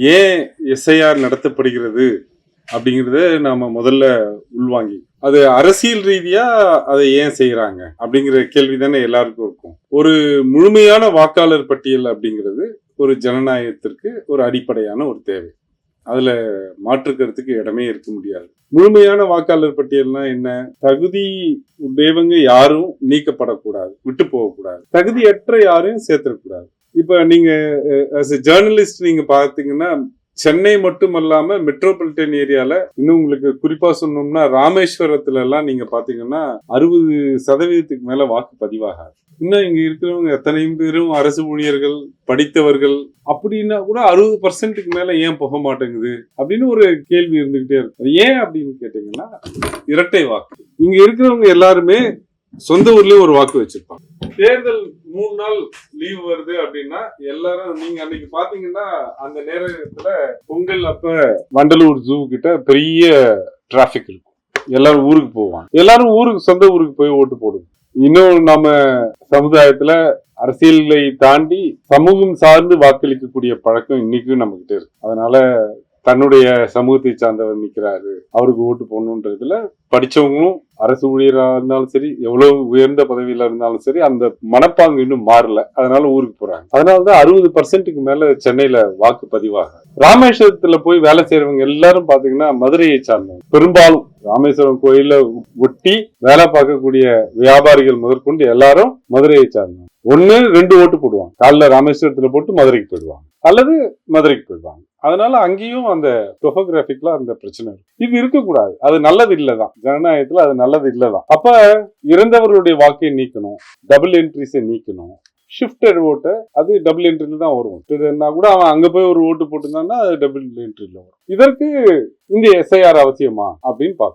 ஏன் எஸ்ஐஆர் நடத்தப்படுகிறது அப்படிங்கிறத நாம முதல்ல உள்வாங்கி. அது அரசியல் ரீதியா அதை ஏன் செய்யறாங்க அப்படிங்கிற கேள்வி தானே எல்லாருக்கும் இருக்கும். ஒரு முழுமையான வாக்காளர் பட்டியல் அப்படிங்கிறது ஒரு ஜனநாயகத்திற்கு ஒரு அடிப்படையான ஒரு தேவை. அதுல மாற்று கருத்துக்கு இடமே இருக்க முடியாது. முழுமையான வாக்காளர் பட்டியல்னா என்ன? தகுதி உடையவங்க யாரும் நீக்கப்படக்கூடாது விட்டு போகக்கூடாது. தகுதியற்ற யாரையும் சேர்த்துடக்கூடாது. இப்ப நீங்க அஸ் ஜேர்னலிஸ்ட் நீங்க பாத்தீங்கன்னா சென்னை மட்டும் இல்லாம மெட்ரோபாலிட்டன் ஏரியால இன்னும் உங்களுக்கு குறிப்பா சொன்னோம்னா ராமேஸ்வரத்துல எல்லாம் நீங்க பாத்தீங்கன்னா அறுபது சதவீதத்துக்கு மேல வாக்கு பதிவாகாது. இன்னும் இங்க இருக்கிறவங்க எத்தனை பேரும் அரசு ஊழியர்கள் படித்தவர்கள் அப்படின்னா கூட அறுபது பர்சன்ட்டுக்கு மேல ஏன் போக மாட்டேங்குது? அப்படின்னு ஒரு கேள்வி இருந்துகிட்டே இருக்கு ஏன் அப்படின்னு கேட்டீங்கன்னா இரட்டை வாக்கு. இங்க இருக்கிறவங்க எல்லாருமே சொந்த ஊர்லயே ஒரு வாக்கு வச்சிருப்பாங்க. தேர்தல் மூணு நாள் லீவ் வருது அப்படின்னா எல்லாரும் நீங்க அன்னைக்கு பாத்தீங்கன்னா அந்த நேரத்துல பொங்கல் அப்ப வண்டலூர் ஜூ கிட்ட பெரிய டிராபிக் இருக்கும். எல்லாரும் ஊருக்கு போவாங்க. எல்லாரும் ஊருக்கு சொந்த ஊருக்கு போய் ஓட்டு போடுவோம். இன்னும் நம்ம சமுதாயத்துல அரசியலை தாண்டி சமூகம் சார்ந்து வாக்களிக்கக்கூடிய பழக்கம் இன்னைக்கும் நம்ம கிட்ட இருக்கு. அதனால தன்னுடைய சமூகத்தை சார்ந்தவர் நிற்கிறாரு அவருக்கு ஓட்டு போடணுன்றதுல படிச்சவங்களும் அரசு ஊழியராக இருந்தாலும் சரி எவ்வளவு உயர்ந்த பதவியில இருந்தாலும் சரி அந்த மனப்பாங்கு இன்னும் மாறல. அதனால ஊருக்கு போறாங்க. அதனாலதான் அறுபது பர்சன்ட்டுக்கு மேல சென்னையில வாக்கு பதிவாக ராமேஸ்வரத்துல போய் வேலை செய்யறவங்க எல்லாரும் பாத்தீங்கன்னா மதுரையை சார்ந்தவங்க. பெரும்பாலும் ராமேஸ்வரம் கோயில ஒட்டி வேலை பார்க்கக்கூடிய வியாபாரிகள் முதற்கொண்டு எல்லாரும் மதுரையை சார்ந்தவங்க. ஒன்னு ரெண்டு ஓட்டு போடுவாங்க. காலைல ராமேஸ்வரத்துல போட்டு மதுரைக்கு போயிடுவாங்க. அல்லது மதுரைக்கு போயிடுவாங்க. அதனால அங்கேயும் அந்த டொபோகிராபிக்ல அந்த பிரச்சனை இருக்கு. இது இருக்கக்கூடாது. அது நல்லது இல்லதான் ஜனநாயகத்துல அது நல்லது இல்லதான் அப்ப இறந்தவர்களுடைய வாக்கை நீக்கணும். டபுள் என்ட்ரிஸை நீக்கணும். ஷிஃப்டட் ஓட்டை அது டபுள் என்ட்ரில தான் வரும். இதுன்னா கூட அவன் அங்க போய் ஒரு ஓட்டு போட்டிருந்தான்னா அது டபுள் என்ட்ரில வரும். இதற்கு இந்த எஸ்ஐஆர் அவசியமா? அப்படின்னு பார்க்கணும்.